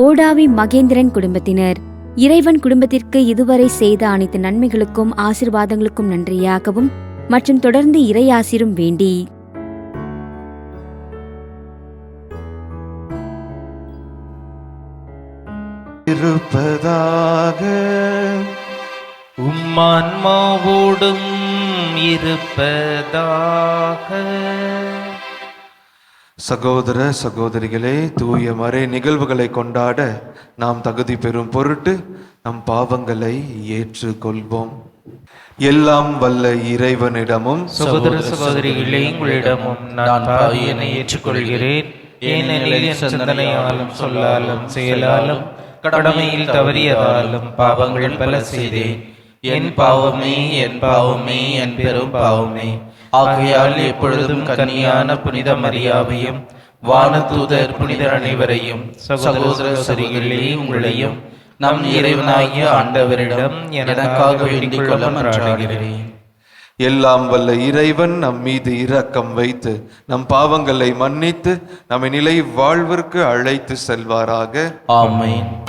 ஓடாவி மகேந்திரன் குடும்பத்தினர். இறைவன் குடும்பத்திற்கு இதுவரை செய்த அனைத்து நன்மைகளுக்கும் ஆசிர்வாதங்களுக்கும் நன்றியாகவும் மற்றும் தொடர்ந்து இறையாசிரும் வேண்டி. இருப்பதாக உம்மான்மாவோடும் இருப்பதாக சகோதர சகோதரிகளே தூய மறை நிகழ்வுகளை கொண்டாட நாம் தகுதி பெறும் பொருட்டு நம் பாவங்களை ஏற்றுக்கொள்வோம். எல்லாம் வல்ல இறைவனிடமும் சகோதர சகோதரிகளே உங்களிடமும் நான் என்னை ஏற்றுக்கொள்கிறேன். ஏனெனில் சிந்தனையாலும் சொல்லாலும் செயலாலும் கடமையில் தவறியதாலும் பாவங்கள் பல செய்தேன். என் பாவமே என் பாவமே என் பெரும் பாவமே. ஆகையால் எப்பொழுதும் கன்னியான புனித மரியாவையும் வானதூதர் புனிதர் அனைவரையும் சகோதர சகோதரிகளே உங்களையும் நம் இறைவனாகிய ஆண்டவரிடம் எனக்காக வேண்டிக் கொள்ள மன்றாடுகிறேன். எல்லாம் வல்ல இறைவன் நம் மீது இரக்கம் வைத்து நம் பாவங்களை மன்னித்து நம்மை நிலை வாழ்விற்கு அழைத்து செல்வாராக. ஆமென்.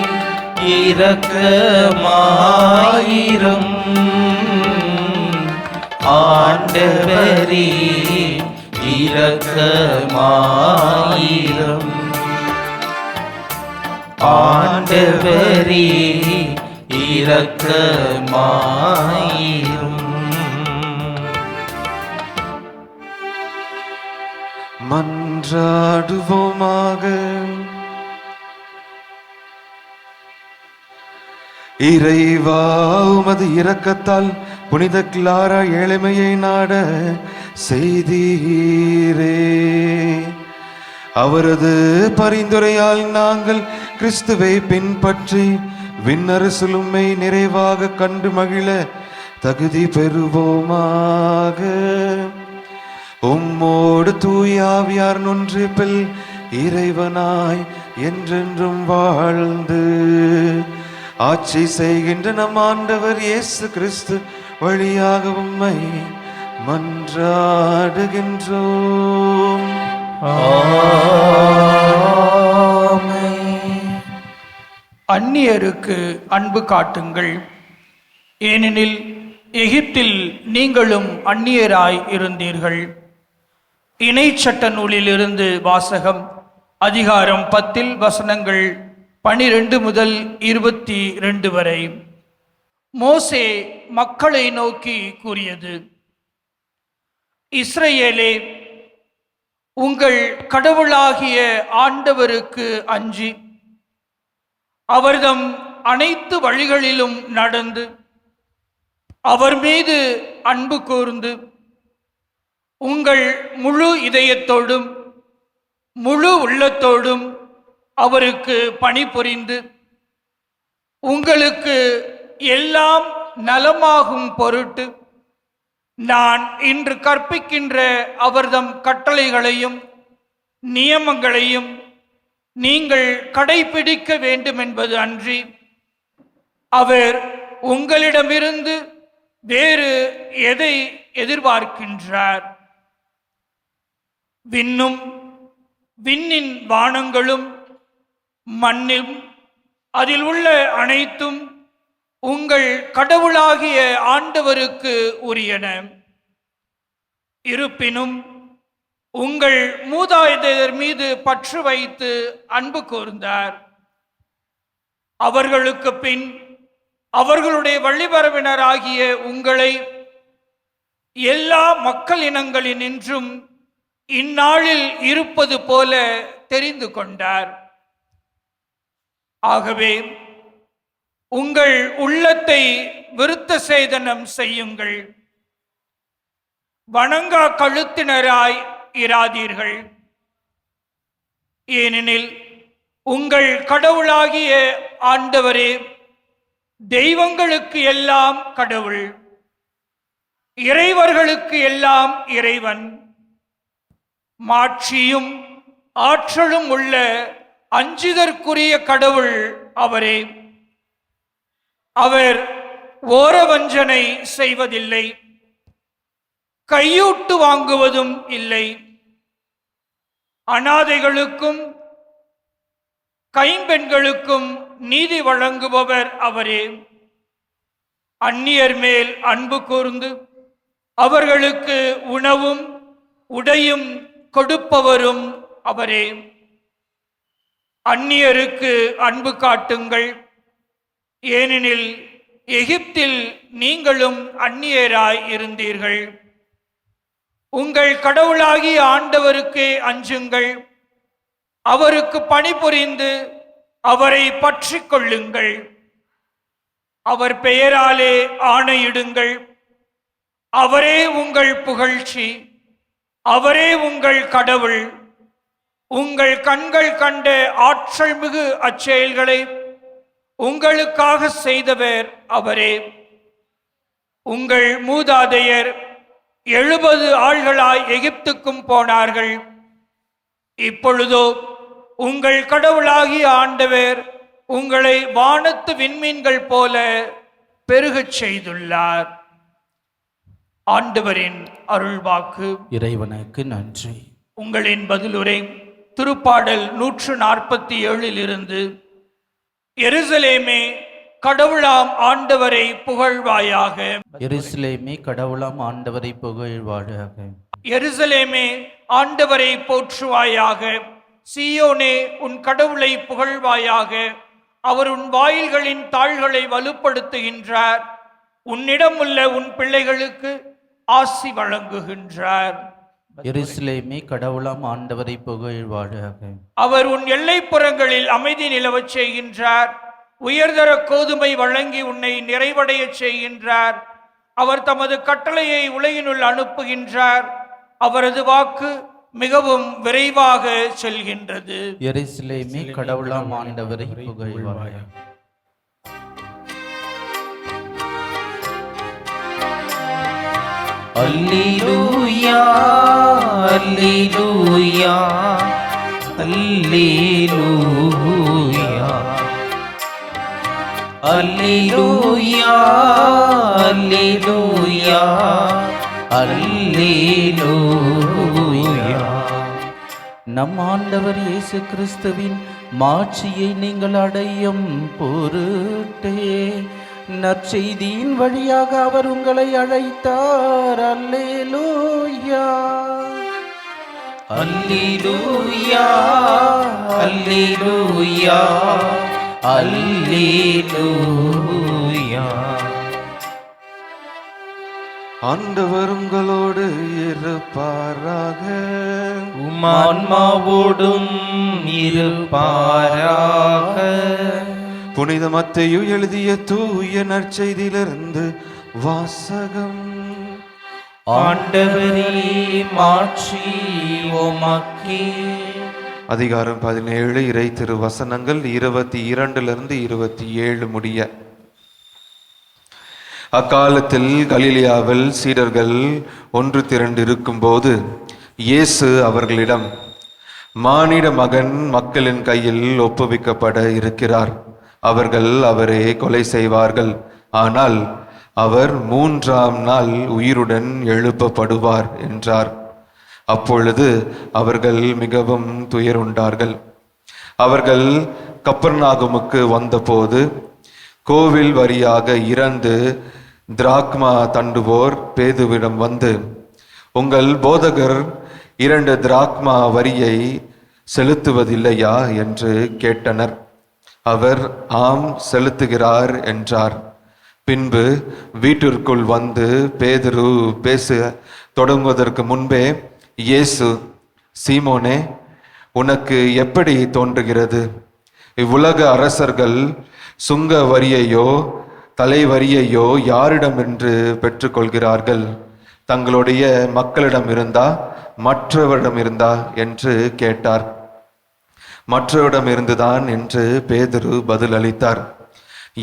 இரக்கமாயிரும் ஆண்டவரே இரக்கமாயிரும் ஆண்டவரே இரக்கமாயிரும் மன்றாடுவோமாக இறைவா உமது இரக்கத்தால் புனித கிளாரா எளிமையை நாட செய்தீரே. அவரது பரிந்துரையால் நாங்கள் கிறிஸ்துவை பின்பற்றி விண்ணரசுலுமை நிறைவாக கண்டு மகிழ தகுதி பெறுவோமாக. உம்மோடு தூயாவியார் நொன்றிப்பில் இறைவனாய் என்றென்றும் வாழ்ந்து ஆட்சி செய்கின்ற நம் ஆண்டவர் இயேசு கிறிஸ்து வழியாக உம்மை மன்றாடுகின்றோம். அந்நியருக்கு அன்பு காட்டுங்கள். ஏனெனில் எகிப்தில் நீங்களும் அந்நியராய் இருந்தீர்கள். இணைச்சட்ட நூலிலிருந்து வாசகம் அதிகாரம் பத்தில் வசனங்கள் பனிரெண்டு முதல் இருபத்தி ரெண்டு வரை மோசே மக்களை நோக்கி கூறியது இஸ்ரேலே உங்கள் கடவுளாகிய ஆண்டவருக்கு அஞ்சி அவர்தம் அனைத்து வழிகளிலும் நடந்து அவர் மீது அன்பு கூர்ந்து உங்கள் முழு இதயத்தோடும் முழு உள்ளத்தோடும் அவருக்கு பணிபுரிந்து உங்களுக்கு எல்லாம் நலமாகும் பொருட்டு நான் இன்று கற்பிக்கின்ற அவர்தம் கட்டளைகளையும் நியமங்களையும் நீங்கள் கடைபிடிக்க வேண்டும் என்பது அன்றி அவர் உங்களிடமிருந்து வேறு எதை எதிர்பார்க்கின்றார்? விண்ணும் விண்ணின் வானங்களும் மண்ணில் அதில் உள்ள அனைத்தும் உங்கள் கடவுளாகிய ஆண்டவருக்கு உரியன. இருப்பினும் உங்கள் மூதாதையர் மீது பற்று வைத்து அன்பு கூர்ந்தார். அவர்களுக்கு பின் அவர்களுடைய வழிபரவினராகிய உங்களை எல்லா மக்கள் இனங்களினின்றும் இந்நாளில் இருப்பது போல தெரிந்து கொண்டார். ஆகவே உங்கள் உள்ளத்தை விருத்த சேதனம் செய்யுங்கள். வணங்கா கழுத்தினராய் இராதீர்கள். ஏனெனில் உங்கள் கடவுளாகிய ஆண்டவரே தெய்வங்களுக்கு எல்லாம் கடவுள். இறைவர்களுக்கு எல்லாம் இறைவன். மாட்சியும் ஆற்றலும் உள்ள அஞ்சுதற்குரிய கடவுள் அவரே. அவர் ஓரவஞ்சனை செய்வதில்லை. கையூட்டு வாங்குவதும் இல்லை. அனாதைகளுக்கும் கைம்பெண்களுக்கும் நீதி வழங்குபவர் அவரே. அந்நியர் மேல் அன்பு கூர்ந்து அவர்களுக்கு உணவும் உடையும் கொடுப்பவரும் அவரே. அந்நியருக்கு அன்பு காட்டுங்கள். ஏனெனில் எகிப்தில் நீங்களும் அந்நியராய் இருந்தீர்கள். உங்கள் கடவுளாகிய ஆண்டவருக்கே அஞ்சுங்கள். அவருக்கு பணிபுரிந்து அவரை பற்றி கொள்ளுங்கள் அவர் பெயராலே ஆணையிடுங்கள். அவரே உங்கள் புகழ்ச்சி. அவரே உங்கள் கடவுள். உங்கள் கண்கள் கண்ட ஆற்றல் மிகு அச்செயல்களை உங்களுக்காக செய்தவர் அவரே. உங்கள் மூதாதையர் எழுபது ஆள்களாய் எகிப்துக்கும் போனார்கள். இப்பொழுதோ உங்கள் கடவுளாகிய ஆண்டவர் உங்களை வானத்து விண்மீன்கள் போல பெருகச் செய்துள்ளார். ஆண்டவரின் அருள்வாக்கு. இறைவனுக்கு நன்றி. உங்களின் பதிலுரை. திருப்பாடல் நூற்று நாற்பத்தி ஏழில் இருந்து எருசலேமே கடவுளாம் ஆண்டவரை புகழ்வாயாக. எருசலேமே கடவுளாம் ஆண்டவரை புகழ்வாழாக எருசலேமே ஆண்டவரை போற்றுவாயாக. சீயோனே உன் கடவுளை புகழ்வாயாக. அவர் உன் வாயில்களின் தாள்களை வலுப்படுத்துகின்றார். உன்னிடம் உள்ள உன் பிள்ளைகளுக்கு ஆசி வழங்குகின்றார். எருசலேமே கடவுளாம் ஆண்டவரை புகழ்வாழாக அவர் உன் எல்லைப்புறங்களில் அமைதி நிலவச் செய்கின்றார். உயர்தர கோதுமை வழங்கி உன்னை நிறைவடையச் செய்கின்றார். அவர் தமது கட்டளையை உலகினுள் அனுப்புகின்றார். அவரது வாக்கு மிகவும் விரைவாக செல்கின்றது. எருசலேமே கடவுளாம் ஆண்டவரை புகழ்வாழாக அல்லேலூயா அல்லேலூயா அல்லேலூயா. அல்லேலூயா அல்லேலூயா அல்லேலூயா. நம் ஆண்டவர் இயேசு கிறிஸ்துவின் மாட்சியை நீங்கள் அடையும் பொருட்டே நற்செய்தியின் வழியாக அவர் உங்களை அழைத்தார். அல்லேலூயா. அல்லேலூயா. அல்லேலூயா. அல்லேலூயா. ஆண்டவர் உங்களோடு இருப்பாராக. உமான்மாவோடும் இருப்பாராக. புனித மத்தையு எழுதிய தூய நற்செய்தியிலிருந்து வாசகம். ஆண்டவரே உமக்கே. அதிகாரம் பதினேழு இறை திரு வசனங்கள் இருபத்தி இரண்டிலிருந்து இருபத்தி ஏழு முடிய. அக்காலத்தில் கலிலியாவில் சீடர்கள் ஒன்று திரண்டு இருக்கும்போது இயேசு அவர்களிடம் மானிட மகன் மக்களின் கையில் ஒப்புவிக்கப்பட இருக்கிறார். அவர்கள் அவரை கொலை செய்வார்கள். ஆனால் அவர் மூன்றாம் நாள் உயிருடன் எழுப்பப்படுவார் என்றார். அப்பொழுது அவர்கள் மிகவும் துயருண்டார்கள். அவர்கள் கப்பர்நாகமுக்கு வந்தபோது கோவில் வரியாக இறந்து திராக்மா தண்டுவோர் பேதுவிடம் வந்து உங்கள் போதகர் இரண்டு திராக்மா வரியை செலுத்துவதில்லையா? என்று கேட்டனர். அவர் ஆம் செலுத்துகிறார் என்றார். பின்பு வீட்டிற்குள் வந்து பேதுரு பேச தொடங்குவதற்கு முன்பே இயேசு சீமோனே உனக்கு எப்படி தோன்றுகிறது? இவ்வுலக அரசர்கள் சுங்க வரியையோ தலைவரியையோ யாரிடமென்று பெற்றுக்கொள்கிறார்கள்? தங்களுடைய மக்களிடம் இருந்தா மற்றவரிடம் இருந்தா? என்று கேட்டார். மற்றவரிடம் இருந்துதான் என்று பேதுரு பதில் அளித்தார்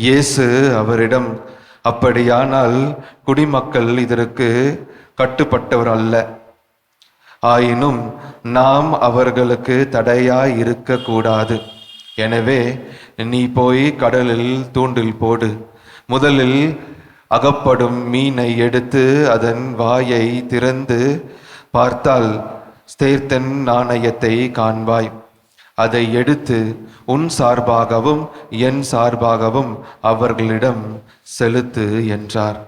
இயேசு அவரிடம் அப்படியானால் குடிமக்கள் இதற்கு கட்டுப்பட்டவர் அல்ல. ஆயினும் நாம் அவர்களுக்கு தடையாய் இருக்கக்கூடாது. எனவே நீ போய் கடலில் தூண்டில் போடு. முதலில் அகப்படும் மீனை எடுத்து அதன் வாயை திறந்து பார்த்தால் ஸ்தேர்த்தன் நாணயத்தை காண்பாய். அதை எடுத்து உன் சார்பாகவும் என் சார்பாகவும் அவர்களிடம் செலுத்து என்றார்.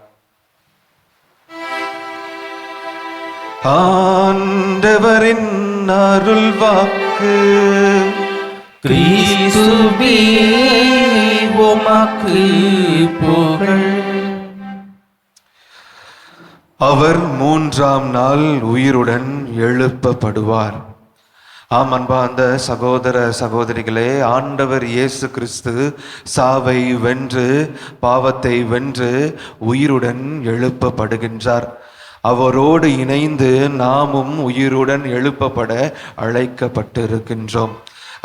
ஆண்டவரின் அருள் வாக்கு கிறிஸ்துவே உமக்கு புகழ். அவர் மூன்றாம் நாள் உயிருடன் எழுப்பப்படுவார். ஆம் அன்பார்ந்த சகோதர சகோதரிகளே ஆண்டவர் இயேசு கிறிஸ்து சாவை வென்று பாவத்தை வென்று உயிருடன் எழுப்பப்படுகின்றார். அவரோடு இணைந்து நாமும் உயிருடன் எழுப்பப்பட அழைக்கப்பட்டிருக்கின்றோம்.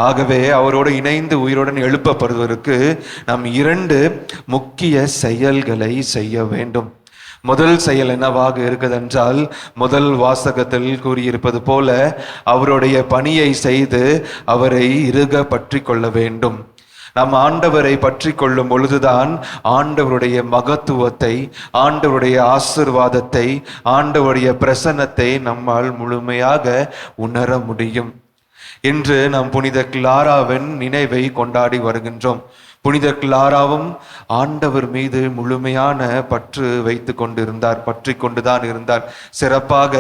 ஆகவே அவரோடு இணைந்து உயிருடன் எழுப்பப்படுவதற்கு நாம் இரண்டு முக்கிய செயல்களை செய்ய வேண்டும். முதல் செயல் என்னவாக இருக்குதென்றால் முதல் வாசகத்தில் கூறியிருப்பது போல அவருடைய பணியை செய்து அவரை இறுக பற்றி கொள்ள வேண்டும். நாம் ஆண்டவரை பற்றி கொள்ளும் பொழுதுதான் ஆண்டவருடைய மகத்துவத்தை ஆண்டவருடைய ஆசிர்வாதத்தை ஆண்டவருடைய பிரசன்னத்தை நம்மால் முழுமையாக உணர முடியும். இன்று நாம் புனித கிளாராவின் நினைவை கொண்டாடி வருகின்றோம். புனித கிளாராவும் ஆண்டவர் மீது முழுமையான பற்று வைத்து கொண்டிருந்தார் பற்றி கொண்டுதான் இருந்தார். சிறப்பாக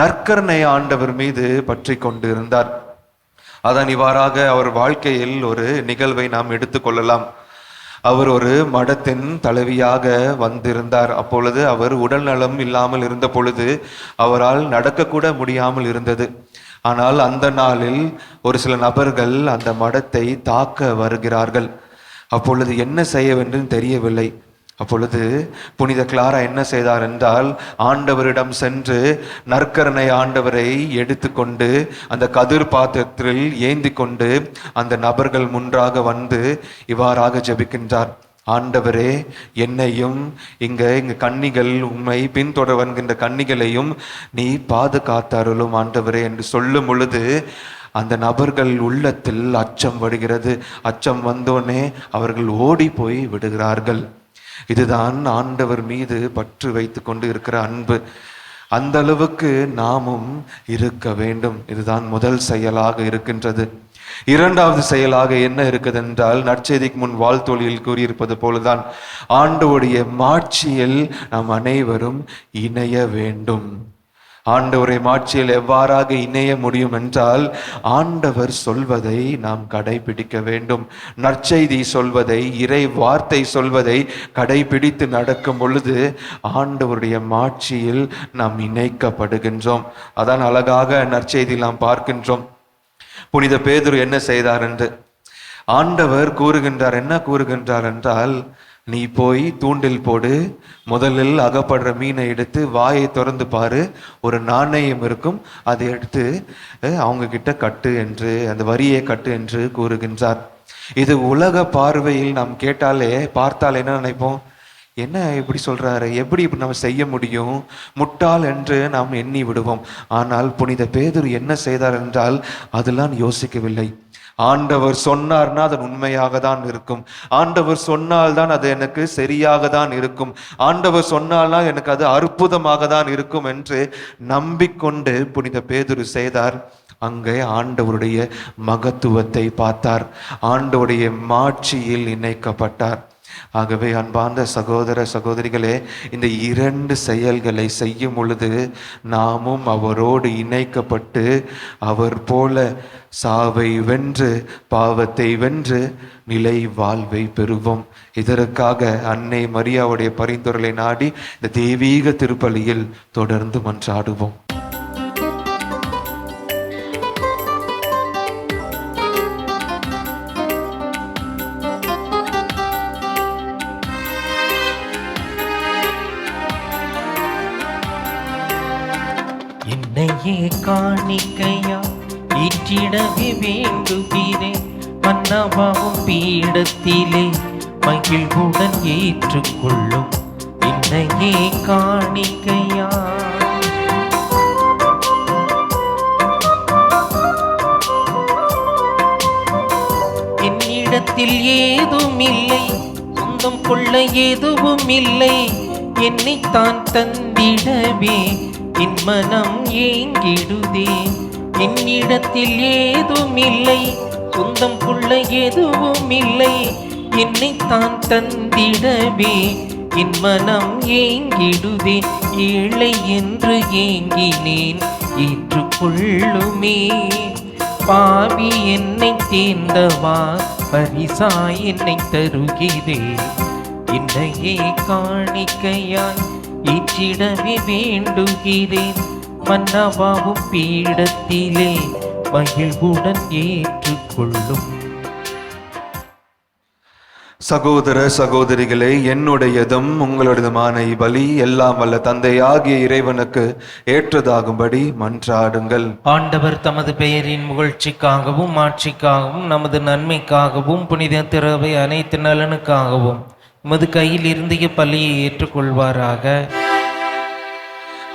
நற்கரணை ஆண்டவர் மீது பற்றி கொண்டிருந்தார். அதன் இவ்வாறாக அவர் வாழ்க்கையில் ஒரு நிகழ்வை நாம் எடுத்துக்கொள்ளலாம் அவர் ஒரு மடத்தின் தலைவியாக வந்திருந்தார். அப்பொழுது அவர் உடல் நலம் இல்லாமல் இருந்த பொழுது அவரால் நடக்கக்கூட முடியாமல் இருந்தது. ஆனால் அந்த நாளில் ஒரு சில நபர்கள் அந்த மடத்தை தாக்க வருகிறார்கள். அப்பொழுது என்ன செய்ய வேண்டும் தெரியவில்லை. அப்பொழுது புனித கிளாரா என்ன செய்தார் என்றால் ஆண்டவரிடம் சென்று நற்கரணை ஆண்டவரை எடுத்துக்கொண்டு அந்த கதிர் பாத்திரத்தில் ஏந்தி கொண்டு அந்த நபர்கள் முன்றாக வந்து இவ்வாறாக ஜெபிக்கின்றார். ஆண்டவரே என்னையும் இங்க இங்க கன்னிகள் உண்மை பின்தொடர் வருகின்ற கன்னிகளையும் நீ பாதுகாத்தாருளும் ஆண்டவரே என்று சொல்லும் பொழுது அந்த நபர்கள் உள்ளத்தில் அச்சம் வருகிறது. அச்சம் வந்தோடனே அவர்கள் ஓடி போய் விடுகிறார்கள். இதுதான் ஆண்டவர் மீது பற்று வைத்து கொண்டு இருக்கிற அன்பு. அந்த அளவுக்கு நாமும் இருக்க வேண்டும். இதுதான் முதல் செயலாக இருக்கின்றது. இரண்டாவது செயலாக என்ன இருக்குது என்றால் நற்செய்திக்கு முன் வாழ்த்தொழியில் கூறியிருப்பது போலதான் ஆண்டோடைய மாட்சியில் நாம் அனைவரும் இணைய வேண்டும். ஆண்டவரை மாட்சியில் எவ்வாறாக இணைய முடியும் என்றால் ஆண்டவர் சொல்வதை நாம் கடைபிடிக்க வேண்டும். நற்செய்தி சொல்வதை இறை வார்த்தை சொல்வதை கடைபிடித்து நடக்கும் பொழுது ஆண்டவருடைய மாட்சியில் நாம் இணைக்கப்படுகின்றோம். அதான் அழகாக நற்செய்தியில் நாம் பார்க்கின்றோம். புனித பேதுரு என்ன செய்தார் என்று? ஆண்டவர் கூறுகின்றார் என்ன கூறுகின்றார் என்றால் நீ போய் தூண்டில் போடு. முதலில் அகப்படுற மீனை எடுத்து வாயை திறந்து பாரு. ஒரு நாணயம் இருக்கும். அதை எடுத்து அவங்க கிட்ட கட்டு என்று அந்த வரியை கட்டு என்று கூறுகின்றார். இது உலக பார்வையில் நாம் கேட்டாலே பார்த்தால் என்ன நினைப்போம்? என்ன இப்படி சொல்றாரு? எப்படி இப்படி நம்ம செய்ய முடியும்? முட்டாள் என்று நாம் எண்ணி விடுவோம். ஆனால் புனித பேதர் என்ன செய்தார் என்றால் அதெல்லாம் யோசிக்கவில்லை. ஆண்டவர் சொன்னார்னா அது உண்மையாக தான் இருக்கும். ஆண்டவர் சொன்னால் தான் அது எனக்கு சரியாக தான் இருக்கும். ஆண்டவர் சொன்னால்னா எனக்கு அது அற்புதமாக தான் இருக்கும் என்று நம்பிக்கொண்டு புனித பேதுரு செய்தார். அங்கே ஆண்டவருடைய மகத்துவத்தை பார்த்தார். ஆண்டவருடைய மாட்சியில் இணைக்கப்பட்டார் ஆகவே அன்பார்ந்த சகோதர சகோதரிகளே இந்த இரண்டு செயல்களை செய்யும் பொழுது நாமும் அவரோடு இணைக்கப்பட்டு அவர் போல சாவை வென்று பாவத்தை வென்று நிலை வாழ்வை பெறுவோம். இதற்காக அன்னை மரியாவுடைய பரிந்துரை நாடி இந்த தெய்வீக திருப்பலியில் தொடர்ந்து மன்றாடுவோம். காணிக்கையா? ஈற்றிடவே வேண்டுகிறே. மன்னவாவும் பீடத்திலே மகிழ்வுடன் ஏற்றுக்கொள்ளும். என்னையே காணிக்கையா? என்னிடத்தில் ஏதும் இல்லை சொந்தம் கொள்ள எதுவும் இல்லை என்னைத்தான் தந்திடவே என் மனம் ஏங்கிடுதே. என்னிடத்தில் ஏதும் இல்லை சொந்தம் புள்ள எதுவும் இல்லை என்னைத்தான் தந்திடவே. என் மனம் ஏங்கிடுதே. ஏழை என்று ஏங்கினேன். ஏற்றுக்கொள்ளுமே. பாவி என்னை தேர்ந்தவா. பரிசா என்னை தருகிறேன் என்னையே காணிக்கையான் ஏற்றிடவே வேண்டுகிறேன் மன்னவாவும் பீடத்திலே மகிழ்வுடன் ஏற்றுக்கொள்ளும் சகோதர சகோதரிகளே என்னுடையதும் உங்களுடையதுமான இப்பலி எல்லாம் வல்ல தந்தையாகிய இறைவனுக்கு ஏற்றதாகும்படி மன்றாடுங்கள் ஆண்டவர் தமது பெயரின் புகழ்ச்சிக்காகவும் ஆட்சிக்காகவும் நமது நன்மைக்காகவும் புனித திறவை அனைத்து நலனுக்காகவும் உமது கையில் இருந்திய பள்ளியை ஏற்றுக்கொள்வாராக.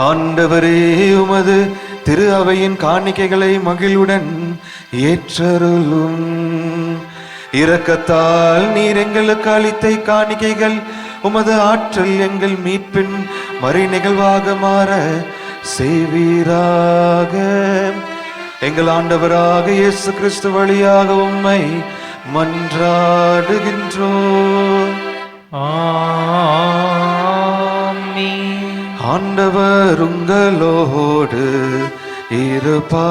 ஆண்டவரே உமது திரு அவையின் காணிக்கைகளை மகிழ்வுடன் ஏற்றருளும். இரக்கத்தால் நீர் எங்களுக்கு அளித்த காணிக்கைகள் உமது ஆற்றல் எங்கள் மீட்பின் மறை நிகழ்வாக மாற செய்வீராக. எங்கள் ஆண்டவராக இயேசு கிறிஸ்து வழியாக உம்மை மன்றாடுகின்றோம். ஆண்டவர் உங்களோடு இருப்பாராக.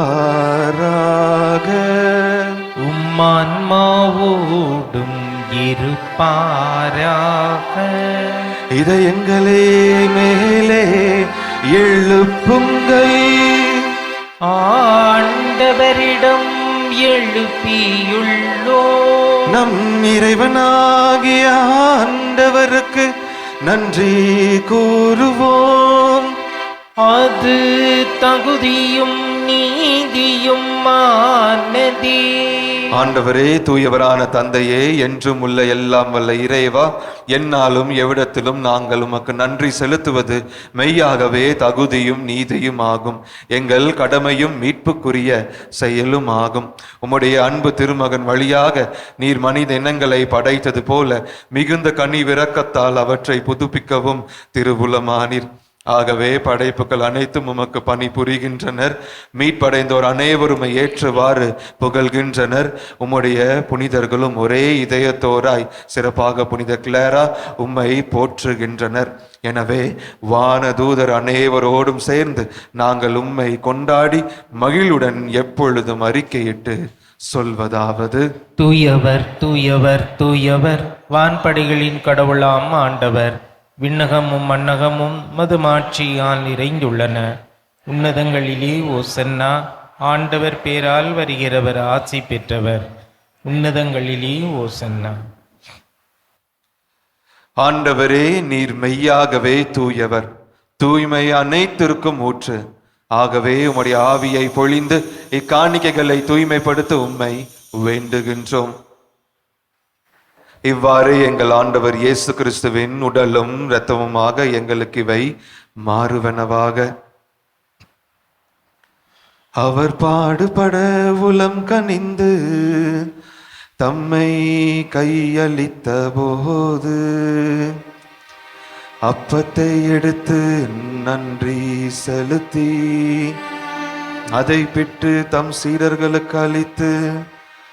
உம்மான்மாவோடும் இருப்பாராக. இதயங்களே மேலே எழுப்புங்கள். ஆண்டவரிடம் எழுப்பியுள்ளோ நம் இறைவனாகிய ஆண்டவருக்கு நன்றி கூறுவோம். அது தகுதியும் நீதியும் ஆனதே ஆண்டவரே. தூயவரான தந்தையே என்றும் உள்ள எல்லாம் வல்ல இறைவா என்னாலும் எவ்விடத்திலும் நாங்கள் உமக்கு நன்றி செலுத்துவது மெய்யாகவே தகுதியும் நீதியும் ஆகும். எங்கள் கடமையும் மீட்புக்குரிய செயலும் ஆகும். உம்முடைய அன்பு திருமகன் வழியாக நீர் மனித இனங்களை படைத்தது போல மிகுந்த கனி விரக்கத்தால் அவற்றை புதுப்பிக்கவும் திருவுலமானீர் ஆகவே படைப்புகள் அனைத்தும் உமக்கு பணி புரிகின்றனர். மீட்படைந்தோர் அனைவருமை ஏற்றவாறு புகழ்கின்றனர். உம்முடைய புனிதர்களும் ஒரே இதயத்தோராய் சிறப்பாக புனித கிளாரா உம்மை போற்றுகின்றனர். எனவே வானதூதர் அனைவரோடும் சேர்ந்து நாங்கள் உம்மை கொண்டாடி மகிழுடன் எப்பொழுதும் அறிக்கையிட்டு சொல்வதாவது. தூயவர் தூயவர் தூயவர். வான்படைகளின் கடவுளாம் ஆண்டவர். விண்ணகமும் மன்னகமும் மதுமாட்சியால் நிறைந்துள்ளன. உன்னதங்களிலே ஓசன்னா ஆண்டவர் பேரால் வருகிறவர் ஆசி பெற்றவர். உன்னதங்களிலே ஓசன்னா ஆண்டவரே நீர் மெய்யாகவே தூயவர். தூய்மை அனைத்திற்கும் ஊற்று. ஆகவே உம்முடைய ஆவியை பொழிந்து இக்காணிக்கைகளை தூய்மைப்படுத்த உம்மை வேண்டுகின்றோம். இவ்வாறு எங்கள் ஆண்டவர் இயேசு கிறிஸ்துவின் உடலும் இரத்தமுமாக எங்களுக்கு இவை மாறுவனவாக. அவர் பாடுபட உலம் கனிந்து தம்மை கையளித்த போது அப்பத்தை எடுத்து நன்றி செலுத்தி அதை பிட்டு தம் சீடர்களுக்கு அளித்து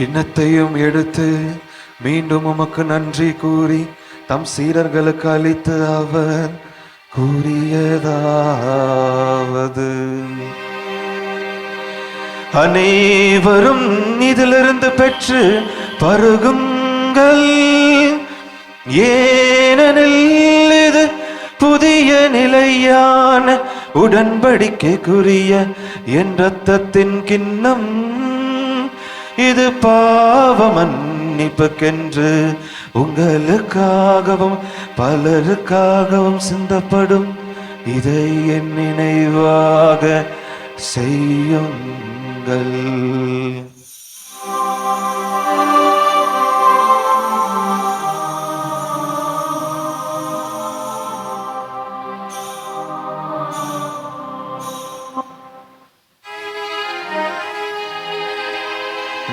கிண்ணத்தையும் எடுத்து மீண்டும் உமக்கு நன்றி கூறி தம் சீரர்களுக்கு அளித்து அவர் கூறியதாவது. அனைவரும் இதிலிருந்து பெற்று பருகுங்கள். ஏனெனில் இது புதிய நிலையான உடன்படிக்கைக்குரிய என் ரத்தத்தின் கிண்ணம். இது பாவ மன்னிப்புக்கென்று உங்களுக்காகவும் பலருக்காகவும் சிந்தப்படும் இதை என் நினைவாக செய்யுங்கள்.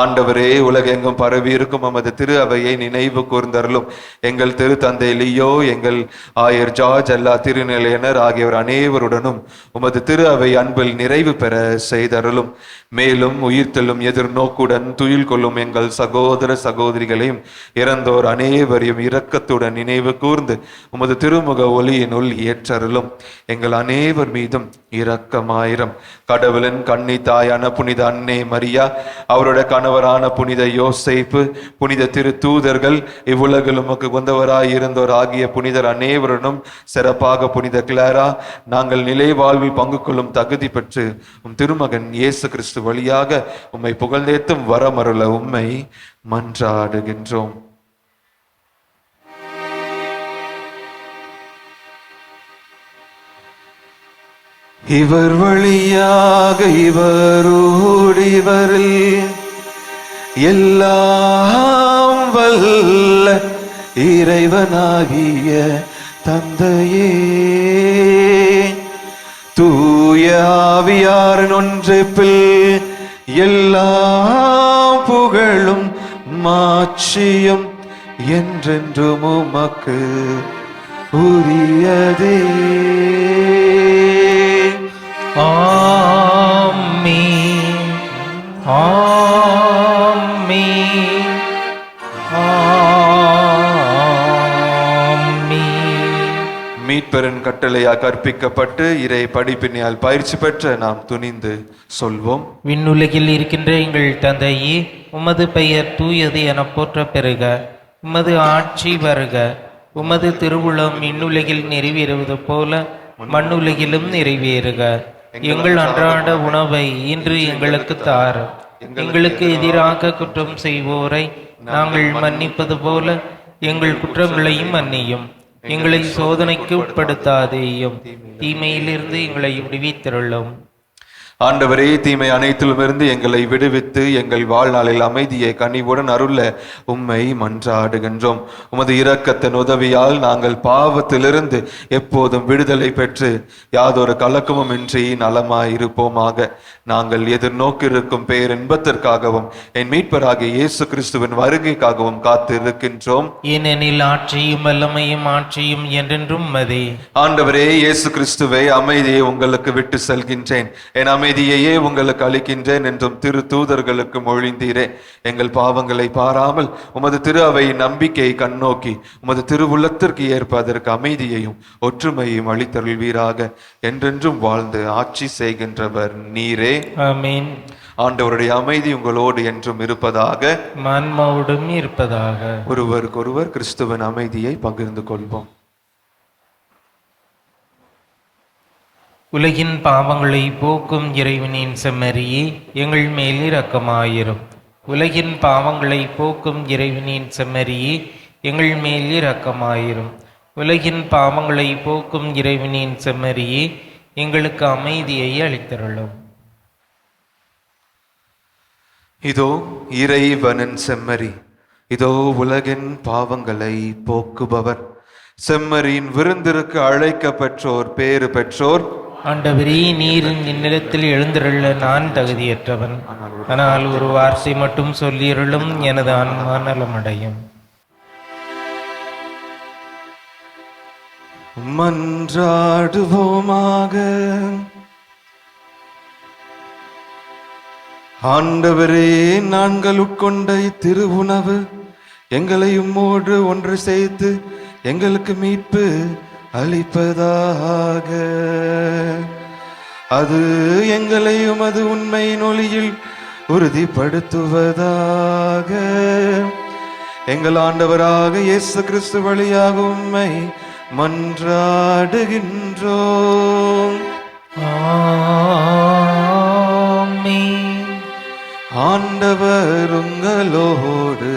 ஆண்டவரே உலகெங்கும் பரவி இருக்கும் நமது திரு அவையை நினைவு கூர்ந்தருளும். எங்கள் திரு தந்தை லியோ எங்கள் ஆயர் ஜார்ஜ் அல்லா திருநிலையனர் ஆகியோர் அனைவருடனும் உமது திரு அவை அன்பில் நிறைவு பெற செய்தருளும். மேலும் உயிர்த்தெழும் எதிர்நோக்குடன் துயில் கொள்ளும் எங்கள் சகோதர சகோதரிகளையும் இறந்தோர் அனைவரையும் இரக்கத்துடன் நினைவு கூர்ந்து உமது திருமுக ஒளியினுள் ஏற்றருளும். எங்கள் அனைவர் மீதும் இரக்கமாயிரம். கடவுளின் கண்ணி தாயான புனித அன்னை மரியா அவருடைய ஆண்டவரான புனித யோசைப்பு புனித திரு தூதர்கள் இவ்வுலகில் உமக்கு வந்தவராய் ஆகிய புனிதர் அனைவருடனும் சிறப்பாக புனித கிளாரா நாங்கள் நிலை வாழ்வில் பங்கு கொள்ளும் தகுதி பெற்று உம் திருமகன் இயேசு கிறிஸ்து வழியாக உம்மை புகழ்ந்தேத்தும் வரமருள உம்மை மன்றாடுகின்றோம். இவர் வழியாக இவரோடு இவரில் எல்லாம் வல்ல இறைவனாகிய தந்தையே. தூயாவியாரன் ஒன்றிப்பில் எல்லா புகழும் மாட்சியும் என்றென்றும் உமக்கு உரியதே. ஆமீ ஆ மீட்பெருன் கட்டளையா கற்பிக்கப்பட்டு இறை படிப்பினையால் பயிற்சி பெற்ற நாம் துணிந்து சொல்வோம். விண்ணுலகில் இருக்கின்ற எங்கள் தந்தையே உமது பெயர் தூயது என போற்ற பெறுக உமது ஆட்சி வருக. உமது திருவுளம் விண்ணுலகில் நிறைவேறுவது போல மண்ணுலகிலும் நிறைவேறுக. எங்கள் அன்றாட உணவை இன்று எங்களுக்கு தார். எங்களுக்கு எதிராக குற்றம் செய்வோரை நாங்கள் மன்னிப்பது போல எங்கள் குற்றங்களையும் மன்னியும். எங்களை சோதனைக்கு உட்படுத்தாதேயும். தீமையிலிருந்து எங்களை விடுவித்திருளும். ஆண்டவரே தீமை அனைத்திலுமிருந்து எங்களை விடுவித்து எங்கள் வாழ்நாளில் அமைதியை கனிவுடன் அருள உம்மை மன்றாடுகின்றோம். உமது இரக்கத்தின் உதவியால் நாங்கள் பாவத்திலிருந்து எப்போதும் விடுதலை பெற்று யாதொரு கலக்கமும் இன்றி நலமாயிருப்போமாக. நாங்கள் எதிர்நோக்கியிருக்கும் பேரின்பத்திற்காகவும் என் மீட்பராகிய இயேசு கிறிஸ்துவின் வருகைக்காகவும் காத்து இருக்கின்றோம் ஏனெனில் ஆட்சியும் வல்லமையும் ஆட்சியும் என்றென்றும் மதே ஆண்டவரே இயேசு கிறிஸ்துவை அமைதியை உங்களுக்கு விட்டு செல்கின்றேன். என் அமைதி அமைதியையே உங்களுக்கு அளிக்கின்றேன் என்றும் திரு தூதர்களுக்கு மொழிந்தீரே. எங்கள் பாவங்களை பாராமல் உமது திரு அவை நம்பிக்கையை கண்ணோக்கி உமது திருவுள்ளத்திற்கு ஏற்ப அதற்கு அமைதியையும் ஒற்றுமையும் அளித்தருள்வீராக. என்றென்றும் வாழ்ந்து ஆட்சி செய்கின்றவர் நீரே. ஆமீன். ஆண்டவருடைய அமைதி உங்களோடு என்றும் இருப்பதாக. மன்மோடும் இருப்பதாக. ஒருவருக்கொருவர் கிறிஸ்துவின் அமைதியை பகிர்ந்து கொள்வோம். உலகின் பாவங்களை போக்கும் இறைவனின் செம்மறியே எங்கள் மேல் இரக்கமாயிரும். உலகின் பாவங்களை போக்கும் இறைவனின் செம்மறியே எங்கள் மேல் இரக்கமாயிரும். உலகின் பாவங்களை போக்கும் இறைவனின் செம்மறியே எங்களுக்கு அமைதியை அளித்தருளும். இதோ இறைவனின் செம்மறி இதோ உலகின் பாவங்களை போக்குபவர். செம்மறியின் விருந்திற்கு அழைக்க பெற்றோர் பேறு பெற்றோர் ஆண்டவரே நீர் இந்நிலத்தில் எழுந்திருள்ள நான் தகுதியற்றவன். ஆனால் ஒரு வார்த்தை மட்டும் சொல்லியிருளும் எனது ஆன்மா நலமடையும். மன்றாடுவோமாக. ஆண்டவரே நாங்கள் உட்கொண்ட திருவுணவு எங்களை உம்மோடு ஒன்று சேர்த்து எங்களுக்கு மீட்பு அளிப்பதாக அது எங்களை உமது உண்மையின் ஒளியில் உறுதிப்படுத்துவதாக. எங்கள் ஆண்டவராக இயேசு கிறிஸ்து வழியாக உம்மை மன்றாடுகின்றோம். ஆண்டவர் உங்களோடு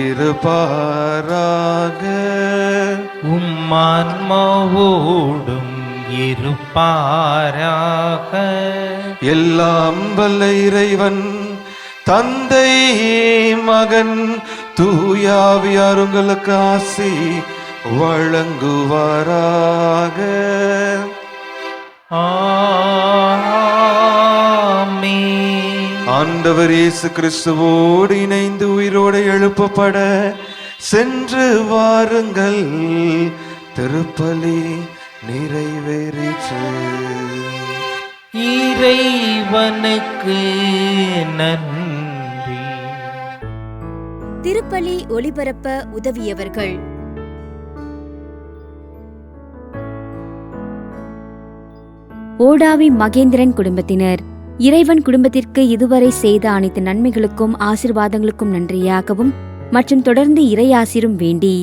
இருப்பாராக. உம்மான்மாவோடும் இருப்பாராக எல்லாம் வல்ல இறைவன் தந்தை மகன் தூயாவியார் உங்களுக்கு ஆசி வழங்குவாராக. ஆண்டவர் இயேசு கிறிஸ்துவோடு இணைந்து உயிரோடு எழுப்பப்பட சென்று வாருங்கள். திருப்பலி நிறைவேறிற்று. இறைவனுக்கு நன்றி. திருப்பலி ஒளிபரப்ப உதவியவர்கள். ஓடாவி மகேந்திரன் குடும்பத்தினர். இறைவன் குடும்பத்திற்கு இதுவரை செய்த அனைத்து நன்மைகளுக்கும் ஆசிர்வாதங்களுக்கும் நன்றியாகவும் மற்றும் தொடர்ந்து இறையாசிரும் வேண்டி